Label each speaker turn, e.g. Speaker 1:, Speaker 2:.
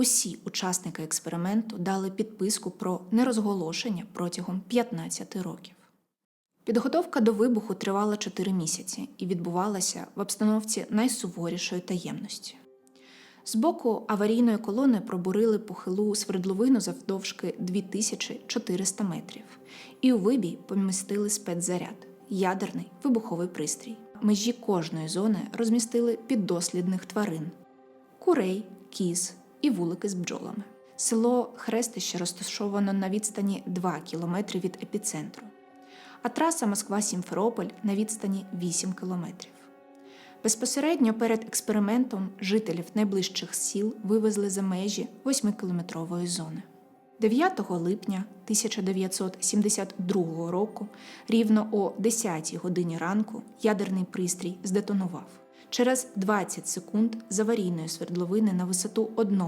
Speaker 1: Усі учасники експерименту дали підписку про нерозголошення протягом 15 років. Підготовка до вибуху тривала 4 місяці і відбувалася в обстановці найсуворішої таємності. З боку аварійної колони пробурили похилу свердловину завдовжки 2400 метрів, і у вибій помістили спецзаряд ядерний вибуховий пристрій. Межі кожної зони розмістили піддослідних тварин курей, кіз і вулики з бджолами. Село Хрестище розташовано на відстані 2 кілометри від епіцентру, а траса Москва-Сімферополь на відстані 8 кілометрів. Безпосередньо перед експериментом жителів найближчих сіл вивезли за межі 8-кілометрової зони. 9 липня 1972 року, рівно о 10 годині ранку, ядерний пристрій здетонував. Через 20 секунд з аварійної свердловини на висоту 1